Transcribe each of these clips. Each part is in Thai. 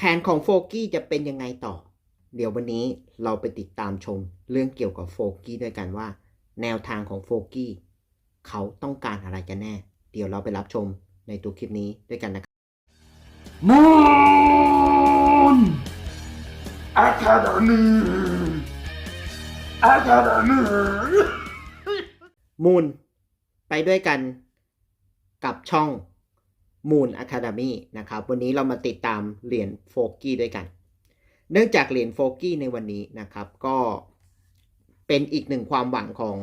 แผนของโฟกี้จะเป็นยังไงต่อ เดี๋ยววันนี้เราไปติดตามชมเรื่องเกี่ยวกับโฟกี้ด้วยกันว่า แนวทางของโฟกี้เขาต้องการอะไรกันแน่ เดี๋ยวเราไปรับชมในตัวคลิปนี้ด้วยกันนะครับมูนอะคาเดมีอะคาเดมีมูนไปด้วยกันกับช่อง Moon Academy นะครับ วันนี้เรามาติดตามเหรียญโฟกี้ด้วยกัน เนื่องจากเหรียญโฟกี้ในวันนี้นะครับ ก็เป็นอีกหนึ่งความหวังของ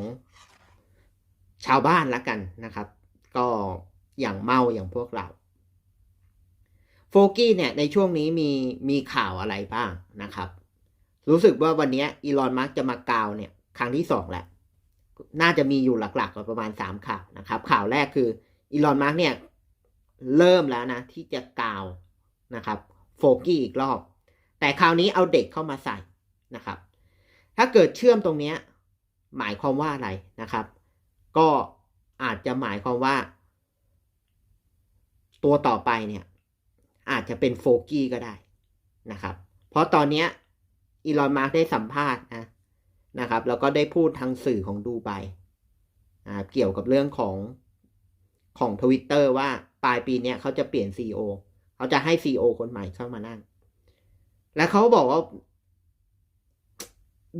ชาวบ้านละกันนะครับ ก็อย่างเมาอย่างพวกเราโฟกี้เนี่ยในช่วงนี้มีมีข่าวอะไรบ้างนะครับ รู้สึกว่าวันนี้อีลอนมาร์กจะมากาวเนี่ยครั้งที่สองแหละ น่าจะมีอยู่หลักๆประมาณสามข่าวนะครับ ข่าวแรกคืออีลอนมาร์กเนี่ย เริ่มแล้วนะ ที่จะกาวนะครับโฟกี้อีกรอบ แต่คราวนี้เอาเด็กเข้ามาใส่นะครับ ถ้าเกิดเชื่อมตรงนี้หมายความว่าอะไรนะครับ ก็อาจจะหมายความว่า ตัวต่อไปเนี่ย อาจจะเป็นโฟกี้ก็ได้นะครับ เพราะตอนนี้อีลอนมาร์กได้สัมภาษณ์นะนะครับ แล้วก็ได้พูดทางสื่อของดูไบเกี่ยวกับเรื่องของของทวิตเตอร์ว่า ปลายปีเนี้ยเขาจะเปลี่ยน CEO เขาจะให้ CEO คนใหม่เข้ามานั่ง และเขาบอกว่า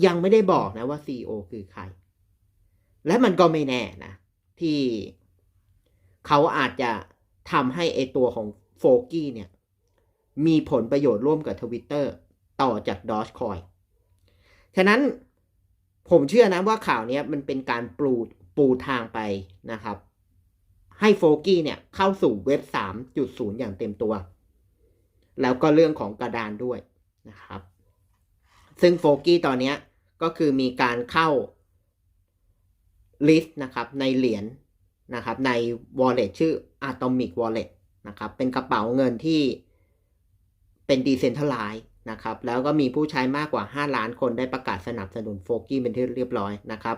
ยังไม่ได้บอกนะว่า CEO คือใคร และมันก็ไม่แน่นะ ที่เขาอาจจะทำให้ไอตัวของโฟกี้เนี่ย มีผลประโยชน์ร่วมกับทวิตเตอร์ต่อจากดอ g คอยฉะนั้นผมเชื่อนะว่าข่าวนี้มันเป็นการปูปูทางไปนะครับ ให้โฟกี้เนี่ยเข้าสู่เว็บ 3.0 อย่างเต็มตัว แล้วก็เรื่องของกระดานด้วยนะครับ ซึ่งโฟกี้ตอนนี้ก็คือมีการเข้าลิสต์นะครับในเหรียญนะครับใน wallet ชื่อ Atomic Wallet นะครับเป็นกระเป๋าเงินที่เป็น decentralized นะครับ แล้วก็มีผู้ใช้มากกว่า 5 ล้านคนได้ประกาศสนับสนุนโฟกี้เป็นที่เรียบร้อยนะครับ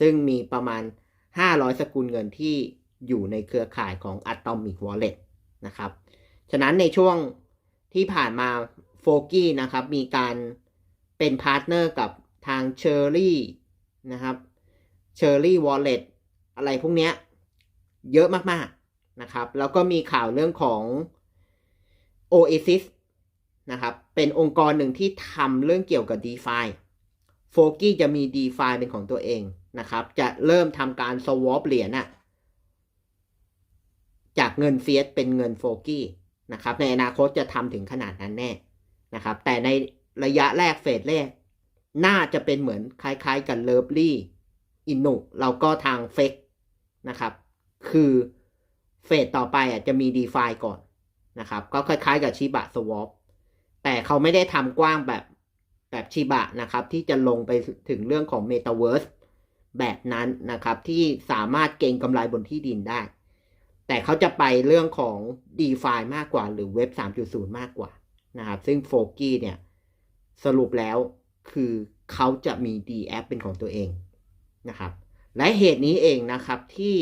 ซึ่งมีประมาณ 500 สกุลเงินที่ อยู่ในเครือข่ายของ Atomic Wallet นะครับ ฉะนั้นในช่วงที่ผ่านมาโฟกี้นะครับ มีการเป็นพาร์ทเนอร์กับทาง Cherry นะครับ Cherry Wallet อะไรพวกเนี้ยเยอะมากๆนะครับ แล้วก็มีข่าวเรื่องของ Oasis นะครับ เป็นองค์กรหนึ่งที่ทำเรื่องเกี่ยวกับ DeFi โฟกี้จะมี DeFi เป็นของตัวเองนะครับ จะเริ่มทำการ swap เหรียญอะ จากเงินเฟียสเป็นเงินโฟกี้นะครับ ในอนาคตจะทำถึงขนาดนั้นแน่นะครับ แต่ในระยะแรกเฟสแรก น่าจะเป็นเหมือนคล้ายๆกับเลิฟลี่อินุเราก็ทางเฟกนะครับ คือเฟสต่อไปอะจะมี d e f าก่อนนะครับ ก็คล้ายๆกับชิบะสวอปแต่เขาไม่ได้ทำกว้างแบบแบบชิบะนะครับ ที่จะลงไปถึงเรื่องของ Metaverse แบบนั้นนะครับ ที่สามารถเก็งกำไรบนที่ดินได้ แต่เขาจะไปเรื่องของ d e f ามากกว่า หรือเว็บ 3.0 มากกว่านะครับซึ่งโฟกี้เนี่ย สรุปแล้วคือเขาจะมี D a p เป็นของตัวเองนะครับ และเหตุนี้เองนะครับที่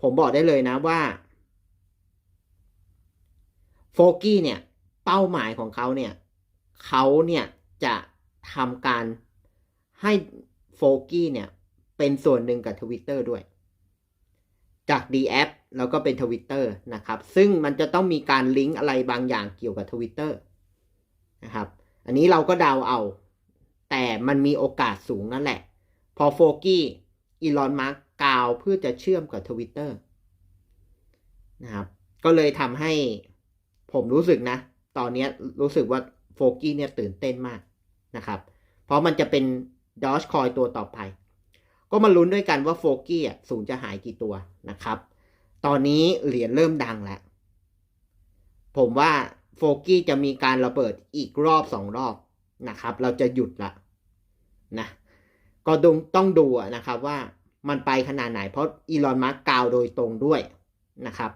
ผมบอกได้เลยนะว่าโฟกี้เนี่ย เป้าหมายของเขาเนี่ยเขาเนี่ยจะทำการให้โฟกี้เนี่ย เป็นส่วนหนึ่งกับ Twitter ด้วย จาก D a p แล้วก็เป็น Twitter นะครับ ซึ่งมันจะต้องมีการลิงก์อะไรบางอย่างเกี่ยวกับ Twitter นะครับ อันนี้เราก็เดาเอา แต่มันมีโอกาสสูงนั่นแหละ พอโฟกี้อีลอนมาร์กกาวเพื่อจะเชื่อมกับทวิตเตอร์นะครับ ก็เลยทำให้ผมรู้สึกนะ ตอนนี้รู้สึกว่าโฟกี้เนี่ยตื่นเต้นมากนะครับ เพราะมันจะเป็นดอชคอยตัวต่อไป ก็มาลุ้นด้วยกันว่าโฟกี้อะสูงจะหายกี่ตัวนะครับ ตอนนี้เหรียญเริ่มดังแล้ว ผมว่าโฟกี้จะมีการระเบิดอีกรอบสองรอบนะครับ เราจะหยุดละนะก็ต้องต้องดูนะครับว่ามันไปขนาดไหนเพราะอีลอนมัสกาวโดยตรงด้วยนะครับ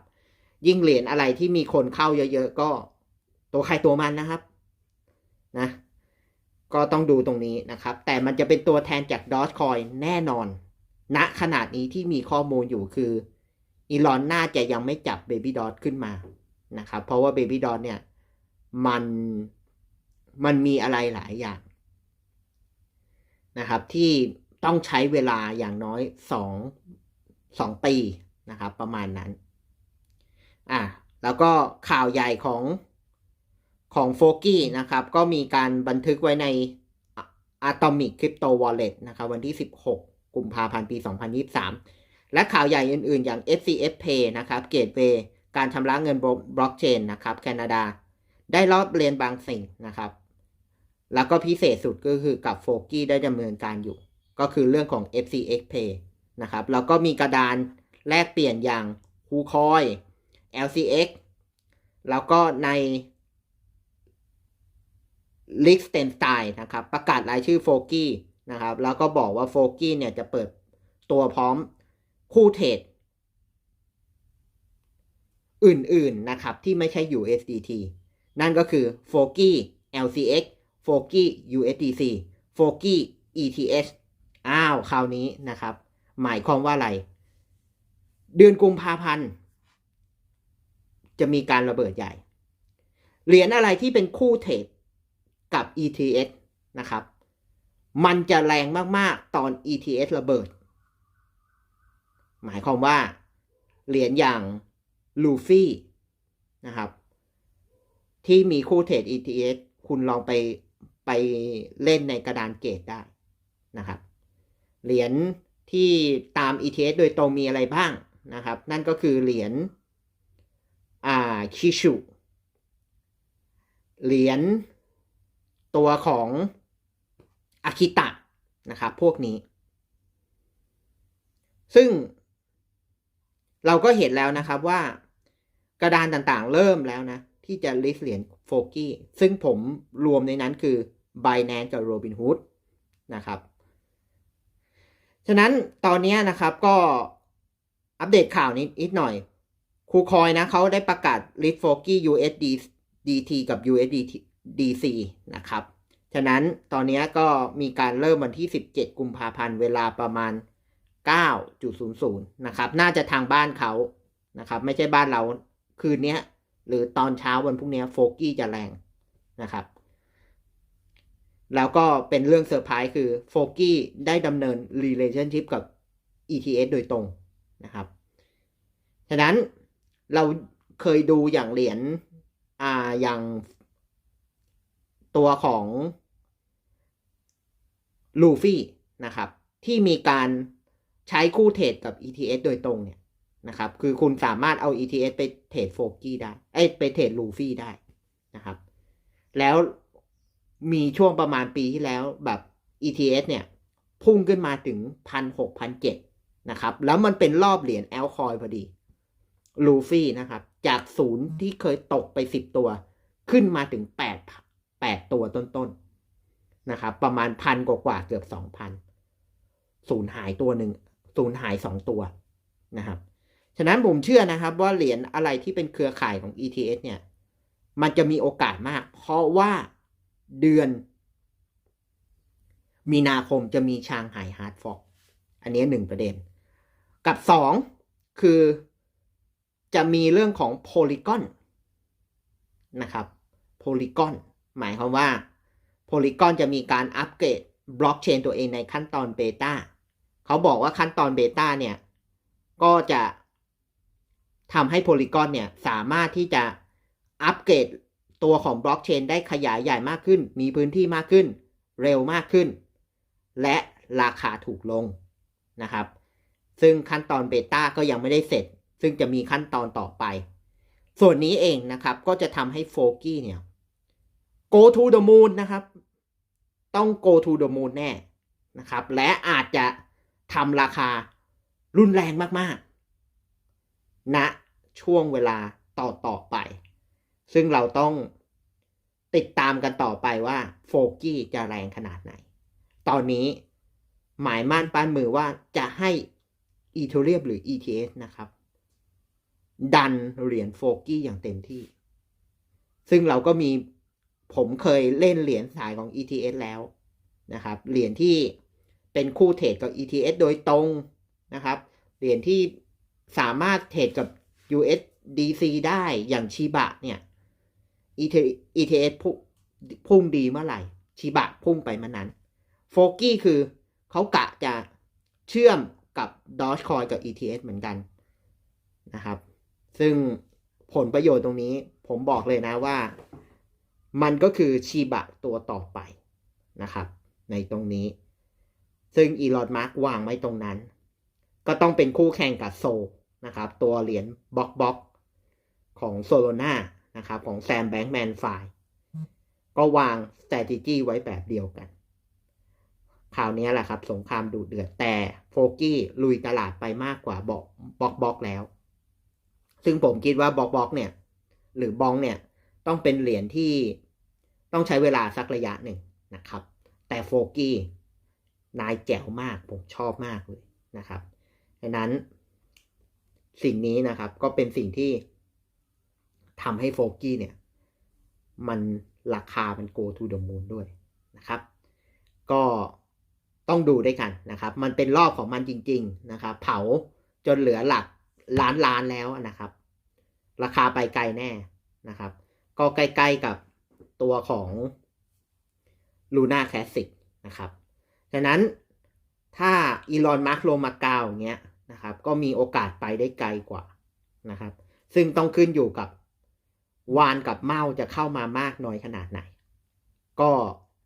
ยิ่งเหรียญอะไรที่มีคนเข้าเยอะๆก็ตัวใครตัวมันนะครับนะก็ต้องดูตรงนี้นะครับ แต่มันจะเป็นตัวแทนจาก Dogecoin แน่นอนณนะขนาดนี้ที่มีข้อมูลอยู่คือ อีลอนน่าจะยังไม่จับ Baby d o t ขึ้นมานะครับ เพราะว่า Baby d o t เนี่ยมันมันมีอะไรหลายอย่างนะครับที่ต้องใช้เวลาอย่างน้อยสองสองปีนะครับ ประมาณนั้น อะแล้วก็ข่าวใหญ่ของของโฟกี้นะครับ ก็มีการบันทึกไว้ใน Atomic Crypto Wallet นะครับ วันที่ 16 กุมภาพันธ์ปี 2023 และข่าวใหญ่อื่นๆ อย่าง SCF Pay นะครับ Gateway การชำระเงินบล็อกเชนนะครับ แคนาดา ได้รอบเรียนบางสิ่งนะครับ แล้วก็พิเศษสุดก็คือกับโฟกี้ได้ดำเนินการอยู่ ก็คือเรื่องของ FCX Pay นะครับ แล้วก็มีกระดานแลกเปลี่ยนอย่าง KuCoin LCX แล้วก็ในลิกสเตนสไตน์นะครับ ประกาศรายชื่อโฟกี้นะครับ แล้วก็บอกว่าโฟกี้เนี่ยจะเปิดตัวพร้อม คู่เทรดอื่นๆนะครับ ที่ไม่ใช่ USDT นั่นก็คือ f o g i LCX f o g i USDC f o g i ETH อ้าว คราวนี้นะครับ หมายความว่าอะไร เดือนกุมภาพันธ์ จะมีการระเบิดใหญ่ เหรียญอะไรที่เป็นคู่เทรดกับ ETH นะครับ มันจะแรงมาก ๆ ตอน ETH ระเบิด หมายความว่า เหรียญอย่างลูฟี่นะครับ ที่มีคู่เทรด ETH คุณลองไปไปเล่นในกระดานเกตได้นะครับ เหรียญที่ตาม ETH โดยตรงมีอะไรบ้างนะครับ นั่นก็คือเหรียญอ่าคิชุเหรียญตัวของอาคิตะนะครับ พวกนี้ ซึ่ง เราก็เห็นแล้วนะครับว่ากระดานต่างๆ เริ่มแล้วนะ ที่จะลิสต์เหรียญโฟกี้ซึ่งผมรวมในนั้นคือ Binance กับ Robinhood นะครับฉะนั้นตอนนี้นะครับก็อัปเดตข่าวนิดนิดหน่อยครูคอยนะเขาได้ประกาศ list โฟกี้ USD DT กับ USD DC นะครับ ฉะนั้นตอนนี้ก็มีการเริ่มวันที่ 17 กุมภาพันธ์ เวลาประมาณ 9.00 นะครับ น่าจะทางบ้านเขานะครับ ไม่ใช่บ้านเราคืนนี้หรือตอนเช้าวันพรุ่งนี้โฟกี้จะแรงนะครับ แล้วก็เป็นเรื่องเซอร์ไพรส์คือโฟกี้ได้ดำเนิน relationship กับ ETS โดยตรงนะครับ ฉะนั้นเราเคยดูอย่างเหรียญอ่าอย่างตัวของลูฟี่นะครับ ที่มีการ ใช้คู่เทรดกับ ETS โดยตรงเนี่ยนะครับ คือคุณสามารถเอา ETS ไปเทรดโฟกี้ได้ เอ้ไปเทรดลูฟี่ได้นะครับ แล้วมีช่วงประมาณปีที่แล้วแบบ ETS เนี่ย พุ่งขึ้นมาถึงพันหกพันเจ็ดนะครับ แล้วมันเป็นรอบเหรียญแอลคอยพอดีลูฟี่นะครับ จากศูนย์ที่เคยตกไปสิบตัว ขึ้นมาถึงแปดแปดตัวต้นๆนะครับ ประมาณพันกว่าเกือบสองพันศูนย์หายตัวหนึ่ง ศูนย์หายสองตัวนะครับ ฉะนั้นผมเชื่อนะครับว่าเหรียญอะไรที่เป็นเครือข่ายของ ETS เนี่ย มันจะมีโอกาสมาก เพราะว่าเดือน มีนาคมจะมีชางไห่ฮาร์ดฟอกอันนี้หนึ่งประเด็น กับสองคือจะมีเรื่องของโพลีกอนนะครับโพลีกอนหมายความว่าโพลีกอนจะมีการอัปเกรดบล็อกเชนตัวเองในขั้นตอนเบต้า เขาบอกว่าขั้นตอนเบต้าเนี่ย ก็จะทำให้โพลีกอนเนี่ย สามารถที่จะอัปเกรดตัวของบล็อกเชนได้ขยายใหญ่มากขึ้น มีพื้นที่มากขึ้น เร็วมากขึ้น และราคาถูกลงนะครับ ซึ่งขั้นตอนเบต้าก็ยังไม่ได้เสร็จ ซึ่งจะมีขั้นตอนต่อไป ส่วนนี้เองนะครับ ก็จะทำให้โฟกี้เนี่ย go to the moon นะครับ ต้อง go to the moon แน่นะครับ และอาจจะ ทำราคารุนแรงมากๆณนะช่วงเวลาต่อต่อไป ซึ่งเราต้องติดตามกันต่อไปว่าโฟกี้จะแรงขนาดไหน ตอนนี้หมายมั่นปั้นมือว่าจะให้อีเทเรียมหรือ ETS นะครับ ดันเหรียญโฟกี้อย่างเต็มที่ ซึ่งเราก็มีผมเคยเล่นเหรียญสายของ ETS แล้วนะครับ เหรียญที่ เป็นคู่เทรดกับ ETS โดยตรงนะครับ เหรียญที่สามารถเทรดกับ USDC ได้อย่างชิบะเนี่ย ETS พุ่งพุ่งดีเมื่อไหร่ชิบะพุ่งไปเมื่อนั้นโฟกี้คือเขากะจะเชื่อมกับ Dogecoin กับ ETS เหมือนกันนะครับ ซึ่งผลประโยชน์ตรงนี้ผมบอกเลยนะว่า มันก็คือชีบะตัวต่อไปนะครับ ในตรงนี้ ซึ่งอีลอนมาร์กวางไว้ตรงนั้น ก็ต้องเป็นคู่แข่งกับโซนะครับ ตัวเหรียญบล็อกบล็อกของโซโลนานะครับ ของแซมแบงค์แมนไฟก็วาง strategy ไว้แบบเดียวกันคราวนี้แหละครับ สงครามดูเดือดแต่โฟกี้ลุยตลาดไปมากกว่าบอกบล็อกบล็อกแล้ว ซึ่งผมคิดว่าบล็อกบล็อกเนี่ย หรือบองเนี่ยต้องเป็นเหรียญที่ต้องใช้เวลาสักระยะหนึ่งนะครับ แต่โฟกี้ นายแจ๋วมากผมชอบมากเลยนะครับดังนั้น สิ่งนี้นะครับก็เป็นสิ่งที่ทำให้โฟกี้เนี่ย มันราคามัน go to the moon ด้วยนะครับ ก็ต้องดูด้วยกันนะครับ มันเป็นรอบของมันจริง ๆ นะครับ เผาจนเหลือหลักล้านล้านแล้วนะครับ ราคาไปไกลแน่นะครับ ก็ใกล้ ๆกับตัวของ Luna Classic นะครับ ฉะนั้นถ้าอีลอนมาร์กลงมาเกาอย่างเงี้ยนะครับ ก็มีโอกาสไปได้ไกลกว่านะครับ ซึ่งต้องขึ้นอยู่กับวานกับเมาจะเข้ามามากน้อยขนาดไหน ก็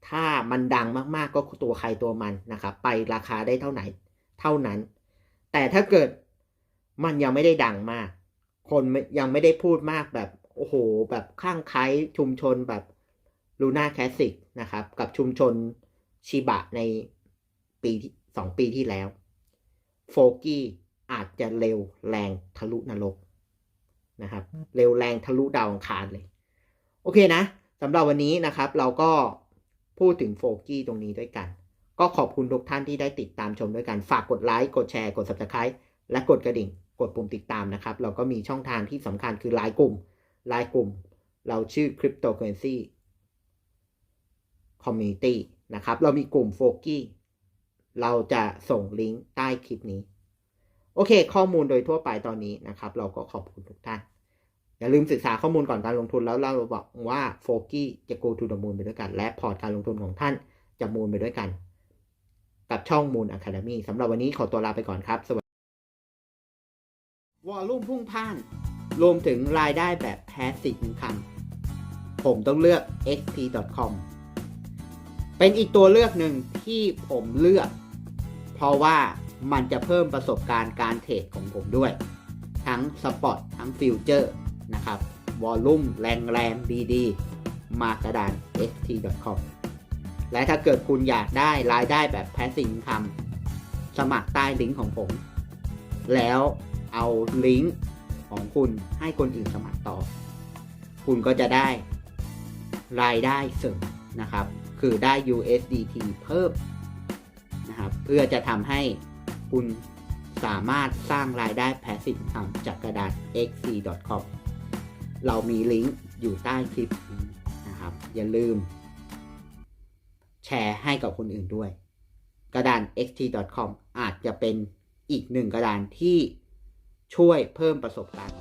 ถ้ามันดังมากๆก็ตัวใครตัวมันนะครับ ไปราคาได้เท่าไหนเท่านั้น แต่ถ้าเกิดมันยังไม่ได้ดังมาก คนยังไม่ได้พูดมากแบบโอ้โหแบบข้างไคล้ชุมชนแบบลูน่าแคสสิกนะครับ กับชุมชน ชิบะในปีที่สองปีที่แล้ว โฟกี้อาจจะเร็วแรงทะลุนรกนะครับ เร็วแรงทะลุดาวอังคารเลย โอเคนะสำหรับวันนี้นะครับ เราก็พูดถึงโฟกี้ตรงนี้ด้วยกัน ก็ขอบคุณทุกท่านที่ได้ติดตามชมด้วยกัน ฝากกดไลค์กดแชร์กด subscribe และกดกระดิ่ง กดปุ่มติดตามนะครับ เราก็มีช่องทางที่สำคัญคือไลน์กลุ่มไลน์กลุ่ม เราชื่อ Cryptocurrency Community นะครับ เรามีกลุ่มโฟกี้เราจะส่งลิงก์ใต้คลิปนี้ โอเค ข้อมูลโดยทั่วไปตอนนี้นะครับ เราก็ขอบคุณทุกท่าน อย่าลืมศึกษาข้อมูลก่อนการลงทุนแล้วเราบอกว่าโฟกี้จะ go to the moon ไปด้วยกัน และพอร์ตการลงทุนของท่านจะมูนไปด้วยกัน กับช่อง Moon Academy สำหรับวันนี้ขอตัวลาไปก่อนครับ สวัสดีวอลลุ่มพุ่งพ่าน รวมถึงรายได้แบบ passive income ผมต้องเลือก xp.com เป็นอีกตัวเลือกหนึ่งที่ผมเลือก เพราะว่ามันจะเพิ่มประสบการณ์การเทรดของผมด้วย ทั้งสปอตทั้งฟิวเจอร์นะครับ วอลลุ่มแรงแรงดีๆ มากระดาน xt.com และถ้าเกิดคุณอยากได้รายได้แบบ passive income สมัครใต้ลิงก์ของผม แล้วเอาลิงก์ของคุณให้คนอื่นสมัครต่อ คุณก็จะได้รายได้เสริมนะครับ คือได้ USDT เพิ่มนะครับเพื่อจะทำให้คุณสามารถสร้างรายได้ passive income จากกระดาษ xc.com เรามีลิงก์อยู่ใต้คลิปนี้นะครับ อย่าลืม แชร์ให้กับคนอื่นด้วย กระดาน xt.com อาจจะเป็นอีกหนึ่งกระดานที่ช่วยเพิ่มประสบการณ์